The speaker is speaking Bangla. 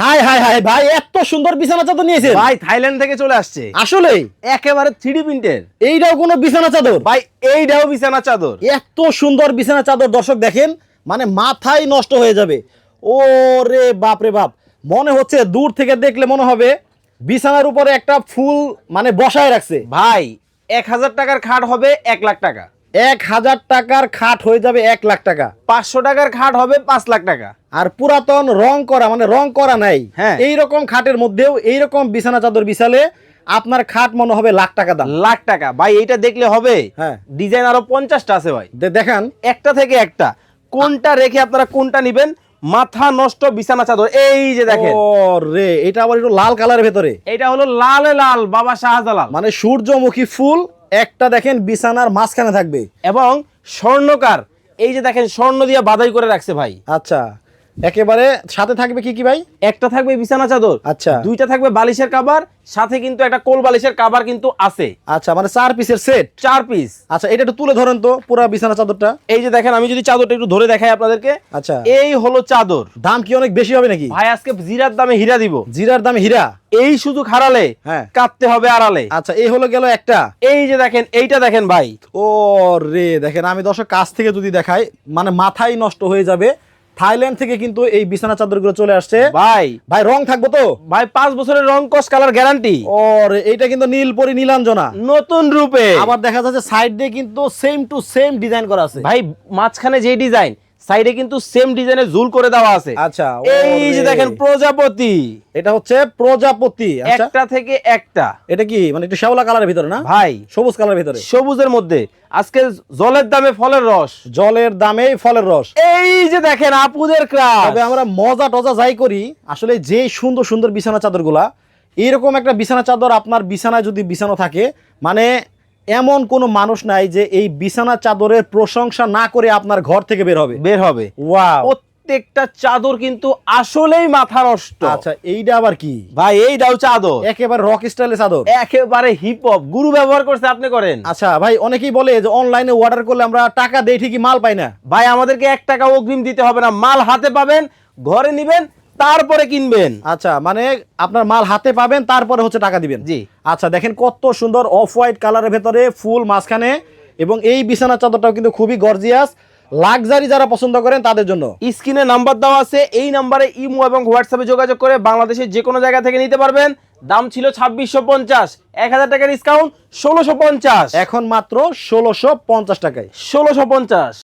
হাই হাই হাই ভাই এত সুন্দর বিছানা চাদর নিয়েছে ভাই থাইল্যান্ড থেকে চলে আসছে। আসলে? একেবারে থ্রি প্রিন্টের। এইটাও কোনো বিছানা চাদর? ভাই এইটাও বিছানা চাদর। এত সুন্দর বিছানা চাদর দর্শক দেখেন মানে মাথায় নষ্ট হয়ে যাবে। ও রে বাপ রে বাপ। মনে হচ্ছে দূর থেকে দেখলে মনে হবে বিছানার উপরে একটা ফুল মানে বসায় রাখছে। ভাই এক হাজার টাকার খাট হবে এক লাখ টাকা। এক হাজার টাকার খাট হয়ে যাবে এক লাখ টাকা। পাঁচশো টাকার খাট হবে পাঁচ লাখ টাকা। আর পুরাতন রং করা মানে রং করা নাই। হ্যাঁ। এই রকম খাটের মধ্যেও এই রকম বিছানা চাদর বিছালে আপনার খাট মনে হবে লাখ টাকা দাম। লাখ টাকা। ভাই এইটা দেখলে হবে? হ্যাঁ। ডিজাইন আরও পঞ্চাশটা আছে ভাই। দেখান। একটা থেকে একটা। কোনটা রেখে আপনারা কোনটা নিবেন? মাথা নষ্ট বিছানা চাদর। এই যে দেখেন। ও রে এটা আবার একটু লাল কালারের ভেতরে। এটা হলো লালে লাল বাবা শাহজালাল। মানে সূর্যমুখী ফুল একটা দেখেন বিছানার মাঝখানে থাকবে। এবং স্বর্ণকার। এই যে দেখেন স্বর্ণ দিয়ে বাধাই করে রাখছে ভাই। আচ্ছা একেবারে সাথে থাকবে কি কি ভাই? একটা থাকবে বিছানা চাদর আচ্ছা। দুইটা থাকবে বালিশের কাবার সাথে কিন্তু একটা কোল বালিশের কাবার কিন্তু আছে। আচ্ছা মানে চার পিসের সেট? চার পিস। আচ্ছা এটা একটু তুলে ধরেন তো পুরো বিছানা চাদরটা। এই যে দেখেন আমি যদি চাদরটা একটু ধরে দেখাই আপনাদেরকে আচ্ছা। এই হলো চাদর। দাম কি অনেক বেশি হবে নাকি? ভাই আজকে জিরার দামে হীরা দিব। জিরার দামে হীরা? এই শুধু হ্যাঁ। কাটতে হবে আড়ালে। আচ্ছা এই হলো গেল একটা। এই যে দেখেন এইটা দেখেন ভাই। ও রে দেখেন আমি দর্শক কাছ থেকে যদি দেখাই মানে মাথাই নষ্ট হয়ে যাবে। থাইল্যান্ড থেকে কিন্তু এই বিছানা চাদরগুলো চলে আসছে। ভাই। ভাই রং থাকব তো? ভাই পাঁচ বছরের রং কস কালার গ্যারান্টি। ও রে এইটা কিন্তু নীলপরি নীলাঞ্জনা। নতুন রূপে। আবার দেখা যাচ্ছে সাইড দিয়ে কিন্তু সেম টু সেম ডিজাইন করা আছে। ভাই মাঝখানে যে ডিজাইন সাইডে কিন্তু সেম ডিজাইনে জুল করে দেওয়া আছে। আচ্ছা এই যে দেখেন প্রজাপতি। এটা হচ্ছে প্রজাপতি আচ্ছা। একটা থেকে একটা। এটা কি মানে একটু শ্যাওলা কালারের ভিতরে না? ভাই। সবুজ কালারের ভিতরে। সবুজের মধ্যে। আজকে জলের দামে ফলের রস। জলের দামে ফলের রস। এই যে দেখেন আপুদের ক্রাশ তবে আমরা মজা টজা যাই করি আসলে যে সুন্দর সুন্দর বিছানা চাদরগুলা এইরকম একটা বিছানা চাদর আপনার বিছানায় যদি বিছানো থাকে মানে এমন কোনো মানুষ নাই যে এই বিছানা চাদরের প্রশংসা না করে আপনার ঘর থেকে বের হবে। বের হবে। ওয়াও। প্রত্যেকটা চাদর কিন্তু আসলেই মাথা নষ্ট। আচ্ছা এইটা আবার কি? ভাই এই দাও চাদর একেবারে রক স্টাইলের চাদর। একেবারে হিপ হপ গুরু ব্যবহার করছে আপনি করেন। আচ্ছা ভাই অনেকেই বলে যে অনলাইনে অর্ডার করলে আমরা টাকা দেই ঠিকই মাল পাই না। ভাই আমাদেরকে এক টাকা অগ্রিম দিতে হবে না। মাল হাতে পাবেন ঘরে নিবেন তারপরে কিনবেন। আচ্ছা মানে আপনার মাল হাতে পাবেন তারপরে হচ্ছে টাকা দিবেন। জি। আচ্ছা দেখেন কত সুন্দর অফ হোয়াইট কালারের ভেতরে ফুল মাঝখানে এবং এই বিছানার চাদরটাও কিন্তু খুবই গর্জিয়াস লাক্সারি যারা পছন্দ করেন তাদের জন্য। স্ক্রিনে নাম্বার দেওয়া আছে এই নাম্বারে ইমো এবং হোয়াটসঅ্যাপে যোগাযোগ করে বাংলাদেশের যে কোনো জায়গা থেকে নিতে পারবেন। দাম ছিল ছাব্বিশশো পঞ্চাশ এক হাজার টাকা ডিসকাউন্ট ষোলোশো পঞ্চাশ। এখন মাত্র ষোলোশো পঞ্চাশ টাকায়। ষোলোশো পঞ্চাশ।